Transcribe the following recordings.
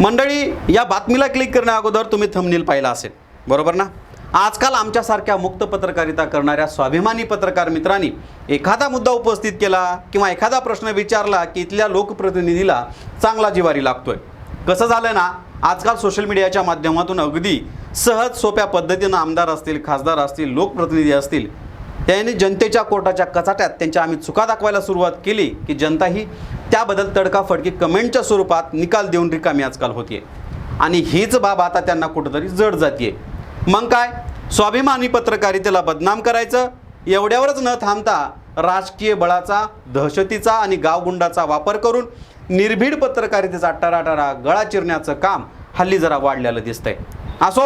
मंडळी या बातमीला क्लिक करण्या अगोदर तुम्ही थंबनील पाहिला असेल. बरोबर ना? आजकाल आमच्यासारख्या मुक्त पत्रकारिता करणाऱ्या स्वाभिमानी पत्रकार मित्रांनी एखादा मुद्दा उपस्थित केला किंवा एखादा प्रश्न विचारला की इथल्या लोकप्रतिनिधीला चांगला जिवारी लागतोय. कसं झालं ना आजकाल सोशल मीडियाच्या माध्यमातून अगदी सहज सोप्या पद्धतीनं आमदार असतील खासदार असतील लोकप्रतिनिधी असतील त्यांनी जनतेच्या कोर्टाच्या कचाट्यात त्यांच्या आम्ही चुका दाखवायला सुरुवात केली की जनता ही त्याबद्दल तडकाफडकी कमेंटच्या स्वरूपात निकाल देऊन रिकामी आजकाल होतीये. आणि हीच बाब आता त्यांना कुठंतरी जड जातीये. मग काय? स्वाभिमानी पत्रकारितेला बदनाम करायचं? एवढ्यावरच न थांबता राजकीय बळाचा दहशतीचा आणि गावगुंडाचा वापर करून निर्भीड पत्रकारितेचा टराटरा गळा चिरण्याचं काम हल्ली जरा वाढलेलं दिसतंय. असो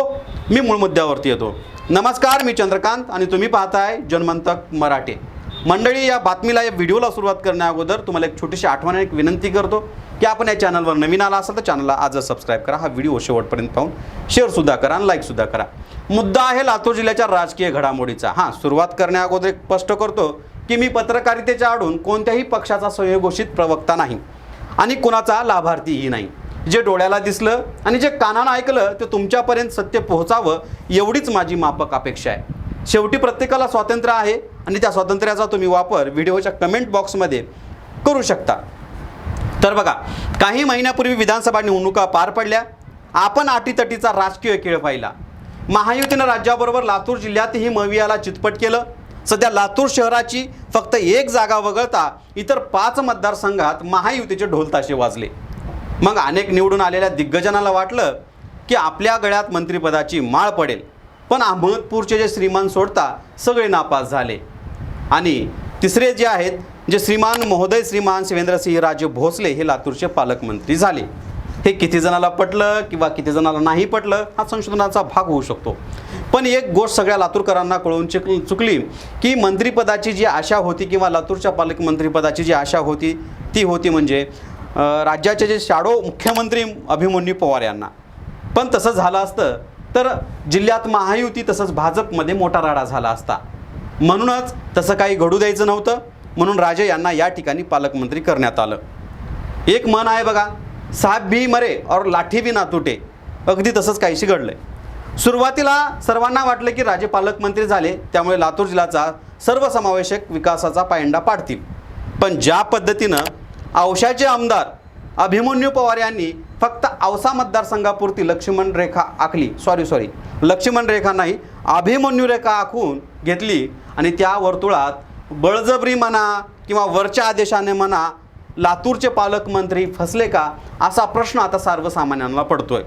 मी मूळ मुद्द्यावरती येतो. नमस्कार मी चंद्रकांत आणि तुम्ही पाहताय जनमंतक मराठी. मंडळी या बातमीला या व्हिडिओला सुरुवात करण्या अगोदर तुम्हाला एक छोटीशी आठवण एक विनंती करतो की आपण या चॅनलवर नवीन आला असाल तर चॅनलला आजच सबस्क्राईब करा हा व्हिडिओ शेवटपर्यंत पाहून शेअरसुद्धा करा आणि लाईकसुद्धा करा. मुद्दा आहे लातूर जिल्ह्याच्या राजकीय घडामोडीचा. हां सुरुवात करण्या अगोदर एक स्पष्ट करतो की मी पत्रकारितेच्या आडून कोणत्याही पक्षाचा स्वयंघोषित प्रवक्ता नाही आणि कुणाचा लाभार्थीही नाही. जे डोळ्याला दिसलं आणि जे कानानं ऐकलं ते तुमच्यापर्यंत सत्य पोहोचावं एवढीच माझी मापक अपेक्षा आहे. शेवटी प्रत्येकाला स्वातंत्र्य आहे आणि त्या स्वातंत्र्याचा तुम्ही वापर व्हिडिओच्या कमेंट बॉक्समध्ये करू शकता. तर बघा काही महिन्यापूर्वी विधानसभा निवडणुका पार पडल्या. आपण अटीतटीचा राजकीय खेळ पाहिला. महायुतीनं राज्याबरोबर लातूर जिल्ह्यातही मवियाला चितपट केलं. सध्या लातूर शहराची फक्त एक जागा वगळता इतर पाच मतदारसंघात महायुतीचे ढोलताशे वाजले. मग अनेक निवडून आलेल्या दिग्गजनाला वाटलं की आपल्या गळ्यात मंत्रिपदाची माळ पडेल. पण अहमदपूरचे जे श्रीमान सोडता सगळे नापास झाले. आणि तिसरे जे आहेत जे श्रीमान महोदय श्रीमान शिवेंद्रसिंह राजे भोसले हे लातूरचे पालकमंत्री झाले. हे किती जणाला पटलं किंवा किती जणाला नाही पटलं हा संशोधनाचा भाग होऊ शकतो. पण एक गोष्ट सगळ्या लातूरकरांना कळून चुक चुकली की मंत्रिपदाची जी आशा होती किंवा लातूरच्या पालकमंत्रीपदाची जी आशा होती ती होती म्हणजे राज्याचे जे शाडो मुख्यमंत्री अभिमन्यू पवार यांना. पण तसं झालं असतं तर जिल्ह्यात महायुती तसंच भाजपमध्ये मोठा राडा झाला असता. म्हणूनच तसं काही घडू द्यायचं नव्हतं म्हणून राजे यांना या ठिकाणी पालकमंत्री करण्यात आलं. एक मन आहे बघा साहेब भी मरे और लाठी भी ना तुटे. अगदी तसंच काहीशी घडलंय. सुरुवातीला सर्वांना वाटलं की राजे पालकमंत्री झाले त्यामुळे लातूर जिल्ह्याचा सर्वसमावेशक विकासाचा पायंडा पाडतील. पण ज्या पद्धतीनं औशाचे आमदार अभिमन्यू पवार यांनी फक्त औसा मतदारसंघापुरती लक्ष्मण रेखा आखली. सॉरी सॉरी लक्ष्मण रेखा नाही अभिमन्यू रेखा आखून घेतली आणि त्या वर्तुळात बळजबरी म्हणा किंवा वरच्या आदेशाने म्हणा लातूरचे पालकमंत्री फसले का असा प्रश्न आता सर्वसामान्यांना पडतोय.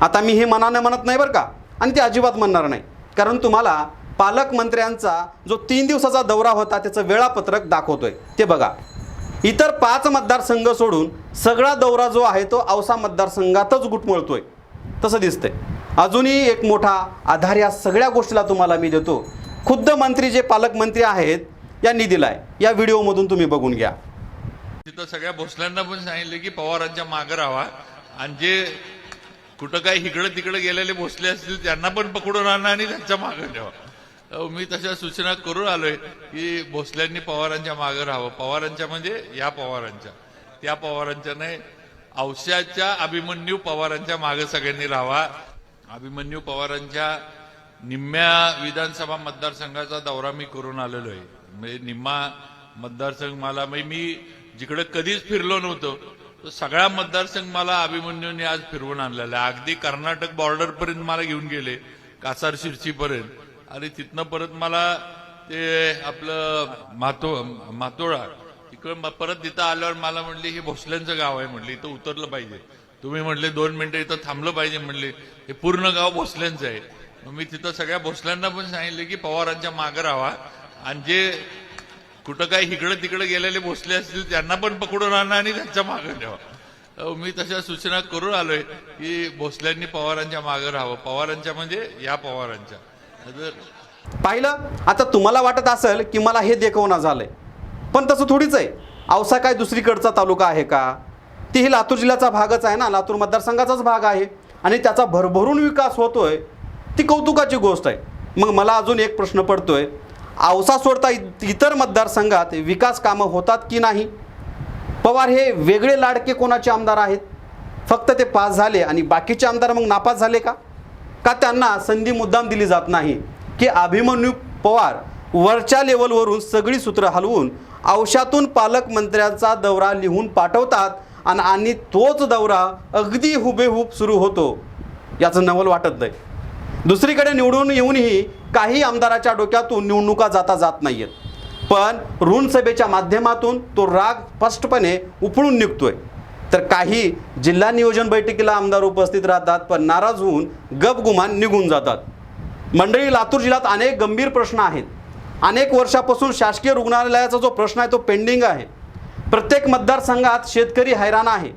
आता मी हे मनाने म्हणत नाही बरं का आणि ते अजिबात म्हणणार नाही. कारण तुम्हाला पालकमंत्र्यांचा जो तीन दिवसाचा दौरा होता त्याचं वेळापत्रक दाखवतोय. ते बघा. इतर पाच मतदारसंघ सोडून सगळा दौरा जो आहे तो औसा मतदारसंघातच गुटमळतोय. तसं दिसतंय. अजूनही एक मोठा आधार या सगळ्या गोष्टीला तुम्हाला मी देतो. खुद्द मंत्री जे पालकमंत्री आहेत यांनी दिलाय. या व्हिडिओमधून तुम्ही बघून घ्या. तिथं सगळ्या भोसल्यांना पण सांगितलं की पवारांच्या मागं राहा. आणि जे कुठं काही इकडं तिकडे गेलेले भोसले असतील त्यांना पण पकडून आणा आणि त्यांच्या मागं ठेवा. मी तशा सूचना करून आलोय की भोसल्यांनी पवारांच्या मागं राहावं. पवारांच्या म्हणजे या पवारांच्या. त्या पवारांच्या नाही औषधाच्या अभिमन्यू पवारांच्या मागे सगळ्यांनी राहावा. अभिमन्यू पवारांच्या निम्म्या विधानसभा मतदारसंघाचा दौरा मी करून आलेलो आहे म्हणजे निम्मा मतदारसंघ मला म्हणजे मी जिकडे कधीच फिरलो नव्हतो तो सगळा मतदारसंघ मला अभिमन्यूने आज फिरवून आणलेला आहे. अगदी कर्नाटक बॉर्डरपर्यंत मला घेऊन गेले कासार शिरसीपर्यंत आणि तिथनं परत मला ते आपलं मातो मातोळा तिकडं परत तिथं आल्यावर मला म्हणले हे भोसल्यांचं गाव आहे म्हणले. इथं उतरलं पाहिजे. तुम्ही म्हणले दोन मिनिटं इथं थांबलं पाहिजे म्हणले. हे पूर्ण गाव भोसल्यांचं आहे. मग मी तिथं सगळ्या भोसल्यांना पण सांगितले की पवारांच्या मागं राहा. आणि जे कुठं काही इकडं तिकडे गेलेले भोसले असतील त्यांना पण पकडून आणा आणि त्यांच्या मागं ठेवा. मी तशा सूचना करून आलोय की भोसल्यांनी पवारांच्या मागं राहावं. पवारांच्या म्हणजे या पवारांच्या. पाहिलं? आता तुम्हाला वाटत असेल की मला हे देखवणं झालंय. पण तसं थोडीच आहे. औसा काय दुसरीकडचा तालुका आहे का? तीही लातूर जिल्ह्याचा भागच आहे ना. लातूर मतदारसंघाचाच भाग आहे. आणि त्याचा भरभरून विकास होतोय ती कौतुकाची गोष्ट आहे. मग मला अजून एक प्रश्न पडतोय. औसा सोडता इ- इतर मतदारसंघात विकास कामं होतात की नाही? पवार हे वेगळे लाडके कोणाचे आमदार आहेत? फक्त ते पास झाले आणि बाकीचे आमदार मग नापास झाले का? का त्यांना संधी मुद्दाम दिली जात नाही? की अभिमन्यू पवार वरच्या लेवलवरून सगळी सूत्र हलवून औषातून पालकमंत्र्यांचा दौरा लिहून पाठवतात आणि आणि तोच दौरा अगदी हुबेहूब सुरू होतो. याचं नवल वाटत नाही. दुसरीकडे निवडून येऊनही काही आमदाराच्या डोक्यातून निवडणुका जाता जात नाही आहेत पण ऋणसभेच्या माध्यमातून तो राग स्पष्टपणे उपळून निघतोय. तर काही जिल्हा नियोजन बैठकीला आमदार उपस्थित राहतात पण नाराज होऊन गपगुमान निघून जातात. मंडळी लातूर जिल्ह्यात अनेक गंभीर प्रश्न आहेत. अनेक वर्षापासून शासकीय रुग्णालयाचा जो प्रश्न आहे तो पेंडिंग आहे. प्रत्येक मतदारसंघात शेतकरी हैराण आहे.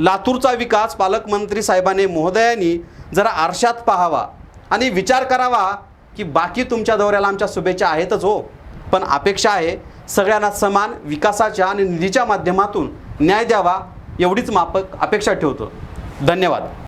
लातूरचा विकास पालकमंत्री साहेबाने महोदयांनी जरा आरशात पाहावा आणि विचार करावा की बाकी तुमच्या दौऱ्याला आमच्या शुभेच्छा आहेतच हो. पण अपेक्षा आहे सगळ्यांना समान विकासाच्या आणि निधीच्या माध्यमातून न्याय द्यावा एवढीच मापक अपेक्षा ठेवतो. धन्यवाद.